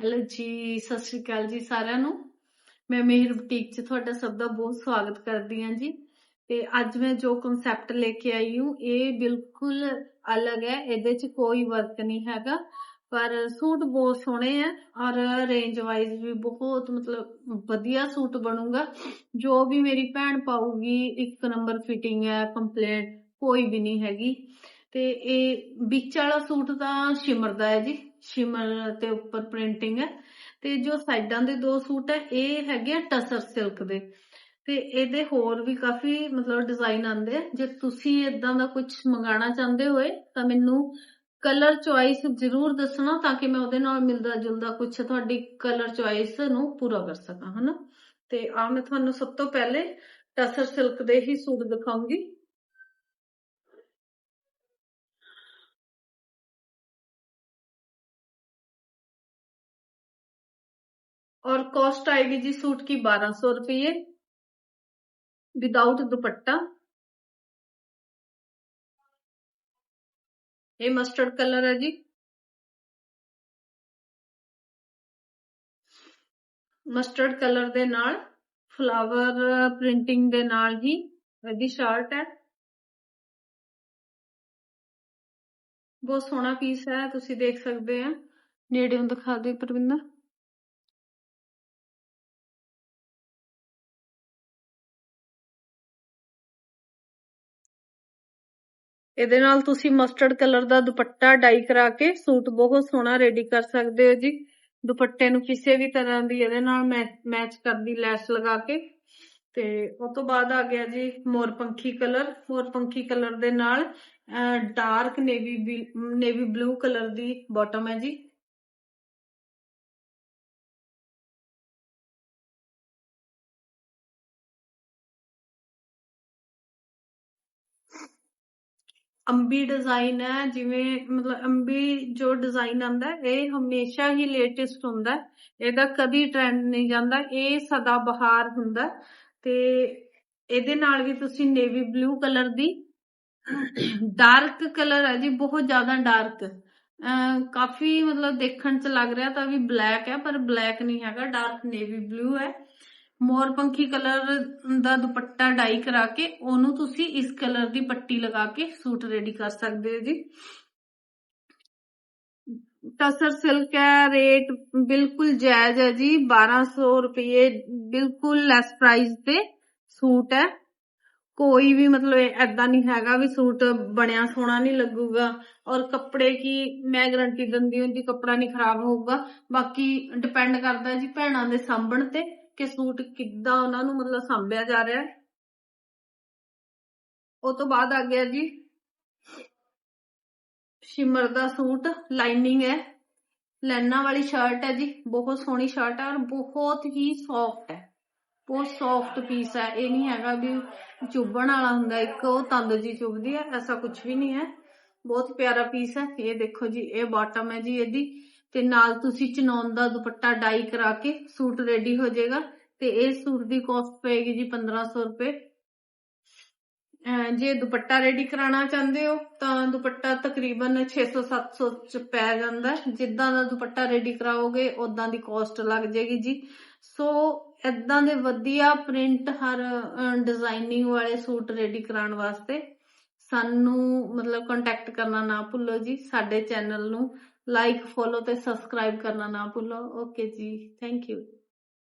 Hello ਜੀ, ਸਤਿ ਸ਼੍ਰੀ ਅਕਾਲ ਜੀ ਸਾਰਿਆਂ ਨੂੰ। ਮੈਂ ਮਿਹਰ ਬੁਟੀਕ 'ਚ ਤੁਹਾਡਾ ਸਭ ਦਾ ਬਹੁਤ ਸਵਾਗਤ ਕਰਦੀ ਹਾਂ ਜੀ। ਤੇ ਅੱਜ ਮੈਂ ਜੋ ਕਨਸੈਪਟ ਲੈ ਕੇ ਆਈ ਹੂੰ, ਇਹ ਬਿਲਕੁਲ ਅਲੱਗ ਹੈ, ਇਹਦੇ 'ਚ ਕੋਈ ਵਰਕ ਨਹੀਂ ਹੈਗਾ। ਪਰ ਸੂਟ ਬਹੁਤ ਸੋਹਣੇ ਆ ਔਰ ਰੇਂਜ ਵਾਈਜ਼ ਵੀ ਬਹੁਤ ਮਤਲਬ ਵਧੀਆ ਸੂਟ ਬਣੂਗਾ। ਜੋ ਵੀ ਮੇਰੀ ਭੈਣ ਪਾਊਗੀ, ਇੱਕ ਨੰਬਰ ਫਿਟਿੰਗ ਹੈ ਕੰਪਲੀਟ ਕੋਈ ਵੀ ਨਹੀਂ ਹੈਗੀ। ਤੇ ਇਹ ਵਿੱਚ ਵਾਲਾ ਸੂਟ ਤਾਂ ਸ਼ਿਮਰ ਦਾ ਹੈ ਜੀ। ਸ਼ਿਮਰ ਤੇ ਉੱਪਰ ਪ੍ਰਿੰਟਿੰਗ ਹੈ। ਤੇ ਜੋ ਸਾਈਡਾਂ ਦੇ ਦੋ ਸੂਟ ਹੈ, ਇਹ ਹੈਗੇ ਆ ਟਸਰ ਸਿਲਕ ਦੇ। ਤੇ ਇਹਦੇ ਹੋਰ ਵੀ ਕਾਫੀ ਮਤਲਬ ਡਿਜ਼ਾਈਨ ਆਉਂਦੇ ਆ। ਜੇ ਤੁਸੀਂ ਇਦਾਂ ਦਾ ਕੁਝ ਮੰਗਾਣਾ ਚਾਹੁੰਦੇ ਹੋਏ, ਤਾਂ ਮੈਨੂੰ ਕਲਰ ਚੁਆਇਸ ਜ਼ਰੂਰ ਦੱਸਣਾ ਤਾਂ ਕਿ ਮੈਂ ਉਹਦੇ ਨਾਲ ਮਿਲਦਾ ਜੁਲਦਾ ਕੁਝ ਤੁਹਾਡੀ ਕਲਰ ਚੁਆਇਸ ਨੂੰ ਪੂਰਾ ਕਰ ਸਕਾਂ, ਹਨਾ? ਤੇ ਆ ਮੈਂ ਤੁਹਾਨੂੰ ਸਭ ਤੋਂ ਪਹਿਲੇ ਟਸਰ ਸਿਲਕ ਦੇ ਹੀ ਸੂਟ ਦਿਖਾਉਂਗੀ। और कॉस्ट आएगी जी सूट की बारह सौ रुपये विदाउट दुपट्टा ये मस्टर्ड कलर है जी ਮਸਟਰਡ ਕਲਰ ਦੇ ਨਾਲ ਫਲਾਵਰ ਪ੍ਰਿੰਟਿੰਗ ਦੇ ਨਾਲ ਹੀ ਇਹਦੀ ਸ਼ਰਟ ਹੈ ਬਹੁਤ ਸੋਹਣਾ ਪੀਸ ਹੈ ਤੁਸੀਂ ਦੇਖ ਸਕਦੇ ਆ ਨੇੜੇੋਂ ਦਿਖਾ ਦੇ ਪਰਵਿੰਦਰ ਇਹਦੇ ਨਾਲ ਤੁਸੀਂ ਮਸਟਰਡ ਕਲਰ ਦਾ ਦੁਪੱਟਾ ਡਾਈ ਕਰਾ ਕੇ ਸੂਟ ਬਹੁਤ ਸੋਹਣਾ ਰੈਡੀ ਕਰ ਸਕਦੇ ਹੋ ਜੀ। ਦੁਪੱਟੇ ਨੂੰ ਕਿਸੇ ਵੀ ਤਰ੍ਹਾਂ ਦੀ ਇਹਦੇ ਨਾਲ ਮੈਚ ਕਰਦੀ ਲੈਸ ਲਗਾ ਕੇ। ਤੇ ਉਸ ਤੋਂ ਬਾਅਦ ਆ ਗਿਆ ਜੀ ਮੋਰਪੰਖੀ ਕਲਰ ਮੋਰਪੰਖੀ ਕਲਰ ਦੇ ਨਾਲ dark navy navy blue colour ਦੀ ਬਾਟਮ ਹੈ ਜੀ। ਅੰਬੀ ਡਿਜ਼ਾਈਨ ਹੈ, ਜਿਵੇਂ ਮਤਲਬ ਅੰਬੀ ਜੋ ਡਿਜ਼ਾਈਨ ਆਂਦਾ ਇਹ ਹਮੇਸ਼ਾ ਹੀ ਲੇਟੈਸਟ ਹੁੰਦਾ ਇਹਦਾ ਕਦੀ ਟ੍ਰੈਂਡ ਨਹੀਂ ਜਾਂਦਾ, ਇਹ ਸਦਾ ਬਹਾਰ ਹੁੰਦਾ ਤੇ ਇਹਦੇ ਨਾਲ ਵੀ ਤੁਸੀਂ ਨੇਵੀ ਬਲੂ ਕਲਰ ਦੀ ਡਾਰਕ ਕਲਰ ਹੈ ਜੀ, ਬਹੁਤ ਜ਼ਿਆਦਾ ਡਾਰਕ ਕਾਫੀ ਮਤਲਬ ਦੇਖਣ ਚ ਲੱਗ ਰਿਹਾ ਤਾਂ ਵੀ ਬਲੈਕ ਹੈ, ਪਰ ਬਲੈਕ ਨਹੀਂ ਹੈਗਾ ਡਾਰਕ ਨੇਵੀ ਬਲੂ ਹੈ। ਮੋਰਪੰਖੀ ਕਲਰ ਦਾ ਦੁਪੱਟਾ ਡਾਈ ਕਰਾ ਕੇ ਉਹਨੂੰ ਤੁਸੀਂ ਇਸ ਕਲਰ ਦੀ ਪੱਟੀ ਲਗਾ ਕੇ ਸੂਟ ਰੈਡੀ ਕਰ ਸਕਦੇ ਹੋ ਜੀ। ਟਸਰ ਸਿਲਕ ਹੈ ਰੇਟ ਬਿਲਕੁਲ ਜਾਇਜ਼ ਹੈ ਜੀ 1200 ਰੁਪਏ ਬਿਲਕੁਲ ਲੈਸ ਪ੍ਰਾਈਸ ਤੇ ਸੂਟ ਹੈ। ਕੋਈ ਵੀ ਮਤਲਬ ਐਦਾਂ ਨਹੀਂ ਹੈਗਾ ਵੀ ਸੂਟ ਬਣਿਆ ਸੋਹਣਾ ਨਹੀਂ ਲੱਗੂਗਾ ਔਰ ਕੱਪੜੇ ਕੀ, ਮੈਂ ਗਾਰੰਟੀ ਦਿੰਦੀ ਹਾਂ ਜੀ ਕੱਪੜਾ ਨਹੀਂ ਖਰਾਬ ਹੋਊਗਾ। ਬਾਕੀ ਡਿਪੈਂਡ ਕਰਦਾ ਜੀ ਭੈਣਾਂ ਦੇ ਸਾਂਭਣ ਤੇ। ਕਿ ਸੂਟ ਕਿੱਦਾਂ ਉਹਨਾਂ ਨੂੰ ਮਤਲਬ ਸੰਭਿਆ ਜਾ ਰਿਹਾ ਹੈ। ਉਹ ਤੋਂ ਬਾਅਦ ਆ ਗਿਆ ਜੀ, ਸ਼ਿਮਰ ਦਾ ਸੂਟ, ਲਾਈਨਿੰਗ ਹੈ। ਲੈਣਾ ਵਾਲੀ ਸ਼ਰਟ ਹੈ ਜੀ, ਬਹੁਤ ਸੋਹਣੀ ਸ਼ਰਟ ਹੈ ਔਰ ਬਹੁਤ ਹੀ ਸੌਫਟ ਹੈ। ਬਹੁਤ ਸੌਫਟ ਪੀਸ ਹੈ। ਇਹ ਨਹੀਂ ਹੈਗਾ ਵੀ ਚੁੱਭਣ ਵਾਲਾ ਹੁੰਦਾ, ਇੱਕ ਉਹ ਤੰਦ ਜੀ ਚੁੱਭਦੀ ਹੈ, ਐਸਾ ਕੁਝ ਵੀ ਨਹੀਂ ਹੈ। ਬਹੁਤ ਪਿਆਰਾ ਪੀਸ ਹੈ। ਇਹ ਦੇਖੋ ਜੀ, ਇਹ ਬਾਟਮ ਹੈ ਜੀ ਇਹਦੀ। ਤੇ ਨਾਲ ਤੁਸੀਂ ਚਨੌਨ ਦਾ ਦੁਪੱਟਾ ਡਾਈ ਕਰਾ ਕੇ ਸੂਟ ਰੈਡੀ ਹੋ ਜਾਏਗਾ ਤੇ ਇਹ ਸੂਟ ਦੀ ਕਾਸਟ ਪਏਗੀ ਜੀ 1500 ਰੁਪਏ। ਜੇ ਦੁਪੱਟਾ ਰੈਡੀ ਕਰਾਉਣਾ ਚਾਹੁੰਦੇ ਹੋ ਤਾਂ ਦੁਪੱਟਾ ਤਕਰੀਬਨ 600 700 ਚ ਪੈ ਜਾਂਦਾ। ਜਿੱਦਾਂ ਦਾ ਦੁਪੱਟਾ ਰੈਡੀ ਕਰਾਓਗੇ ਉਦਾਂ ਦੀ ਕਾਸਟ ਲੱਗ ਜਾਏਗੀ ਜੀ। ਸੋ ਇਦਾਂ ਦੇ ਵਧੀਆ ਪ੍ਰਿੰਟ ਹਰ ਡਿਜ਼ਾਈਨਿੰਗ ਵਾਲੇ ਸੂਟ ਰੈਡੀ ਕਰਾਉਣ ਵਾਸਤੇ ਸਾਨੂੰ ਮਤਲਬ ਕੰਟੈਕਟ ਕਰਨਾ ਨਾ ਭੁੱਲੋ ਜੀ, ਸਾਡੇ ਚੈਨਲ ਨੂੰ ਲਾਈਕ ਫੋਲੋ ਤੇ ਸਬਸਕ੍ਰਾਈਬ ਕਰਨਾ ਨਾ ਭੁੱਲੋ। ਓਕੇ ਜੀ ਥੈਂਕ ਯੂ